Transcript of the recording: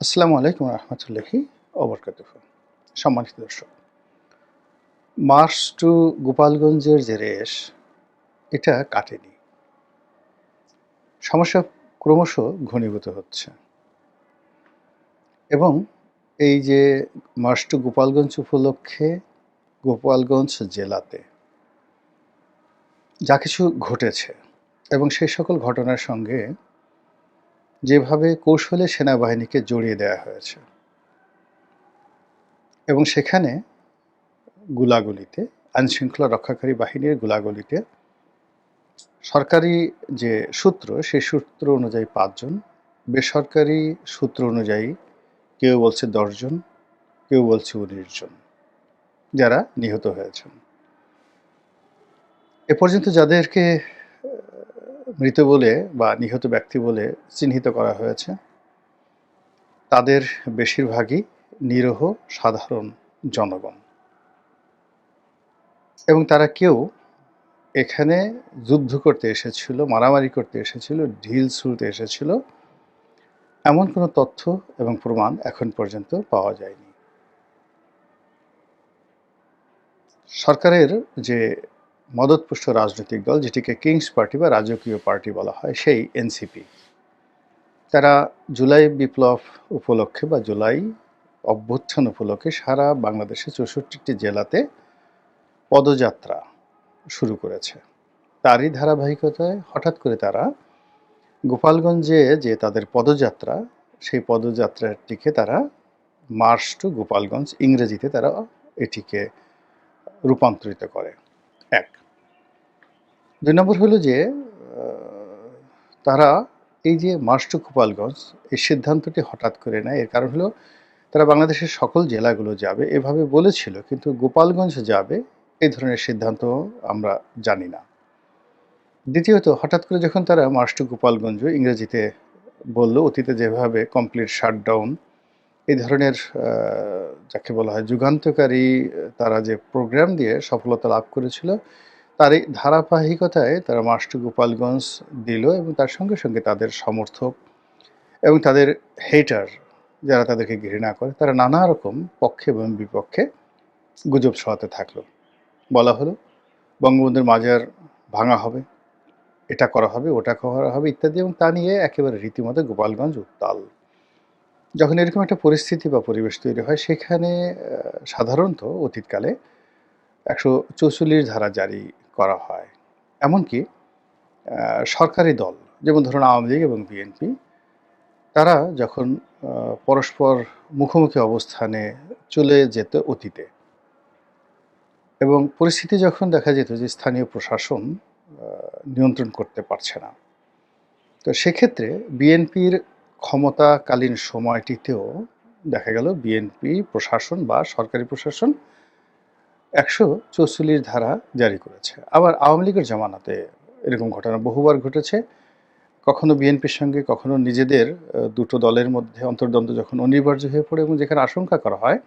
আসসালামু আলাইকুম রহমতুল্লাহি অবরকাতুহ সম্মানিত দর্শক, মার্চ টু গোপালগঞ্জের যে রেশ, এটা কাটেনি। সমস্যা ক্রমশ ঘনীভূত হচ্ছে। এবং এই যে মার্চ টু গোপালগঞ্জ উপলক্ষে গোপালগঞ্জ জেলাতে যা কিছু ঘটেছে এবং সেই সকল ঘটনার সঙ্গে যেভাবে কৌশলে সেনাবাহিনীকে জড়িয়ে দেওয়া হয়েছে। এবং সেখানে গুলাগুলিতে, আইনশৃঙ্খলা রক্ষাকারী বাহিনীর গুলাগুলিতে সরকারি যে সূত্র, সেই সূত্র অনুযায়ী পাঁচজন, বেসরকারি সূত্র অনুযায়ী কেউ বলছে দশজন, কেউ বলছে উনিশ জন যারা নিহত হয়েছেন। এ পর্যন্ত যাদেরকে মৃত বলে বা নিহত ব্যক্তি বলে চিহ্নিত করা হয়েছে। তাদের বেশিরভাগই নিরহ, সাধারণ জনগণ। এবং তারা কেউ এখানে যুদ্ধ করতে এসেছিল, মারামারি করতে এসেছিল, ঢিল ছুলতে এসেছিল, এমন কোনো তথ্য এবং প্রমাণ এখন পর্যন্ত পাওয়া যায়নি। সরকারের যে মদতপুষ্ট রাজনৈতিক দল, যেটিকে কিংস পার্টি বা রাজকীয় পার্টি বলা হয়, সেই এনসিপি তারা জুলাই বিপ্লব উপলক্ষে বা জুলাই অভ্যুত্থান উপলক্ষে সারা বাংলাদেশের চৌষট্টিটি জেলাতে পদযাত্রা শুরু করেছে। তারই ধারাবাহিকতায় হঠাৎ করে তারা গোপালগঞ্জে যে তাদের পদযাত্রা, সেই পদযাত্রাটিকে তারা মার্চ টু গোপালগঞ্জ ইংরেজিতে তারা এটিকে রূপান্তরিত করে। এক। দুই নম্বর হলো যে তারা এই যে মার্চ টু গোপালগঞ্জ এই সিদ্ধান্তটি হঠাৎ করে নেয়। এর কারণ হলো, তারা বাংলাদেশের সকল জেলাগুলো যাবে, এভাবে বলেছিল, কিন্তু গোপালগঞ্জ যাবে, এই ধরনের সিদ্ধান্ত আমরা জানি না। দ্বিতীয়ত, হঠাৎ করে যখন তারা মার্চ টু গোপালগঞ্জ ইংরেজিতে বলল, অতীতে যেভাবে কমপ্লিট শাটডাউন এই ধরনের যাকে বলা হয় যুগান্তকারী, তারা যে প্রোগ্রাম দিয়ে সফলতা লাভ করেছিল এই ধারাবাহিকতায় তারা মার্চ টু গোপালগঞ্জ দিল এবং তার সঙ্গে সঙ্গে তাদের সমর্থক এবং তাদের হেটার যারা তাদেরকে ঘৃণা করে, তারা নানা রকম পক্ষে এবং বিপক্ষে গুজব ছড়াতে থাকল। বলা হলো, বঙ্গবন্ধুর মাজার ভাঙা হবে, এটা করা হবে, ওটা করা হবে ইত্যাদি এবং তা নিয়ে একেবারে রীতিমতো গোপালগঞ্জ উত্তাল। যখন এরকম একটা পরিস্থিতি বা পরিবেশ তৈরি হয়, সেখানে সাধারণত অতীতকালে একশো চৌচল্লিশ ধারা জারি করা হয়। এমনকি সরকারি দল, যেমন ধরুন আওয়ামী লীগ এবং বিএনপি, তারা যখন পরস্পর মুখোমুখি অবস্থানে চলে যেত অতীতে। এবং পরিস্থিতি যখন দেখা যেত যে স্থানীয় প্রশাসন নিয়ন্ত্রণ করতে পারছে না, তো সেক্ষেত্রে বিএনপির ক্ষমতাকালীন সময়টিতেও দেখা গেল বিএনপি প্রশাসন বা সরকারি প্রশাসন একশো চৌচল্লিশ ধারা জারি করেছে। আবার আওয়ামী লীগের জামানাতে এরকম ঘটনা বহুবার ঘটেছে। কখনো বিএনপির সঙ্গে, কখনো নিজেদের দুটো দলের মধ্যে অন্তর্দ্বন্দ্ব যখন অনিবার্য হয়ে পড়ে এবং যেখানে আশঙ্কা করা হয়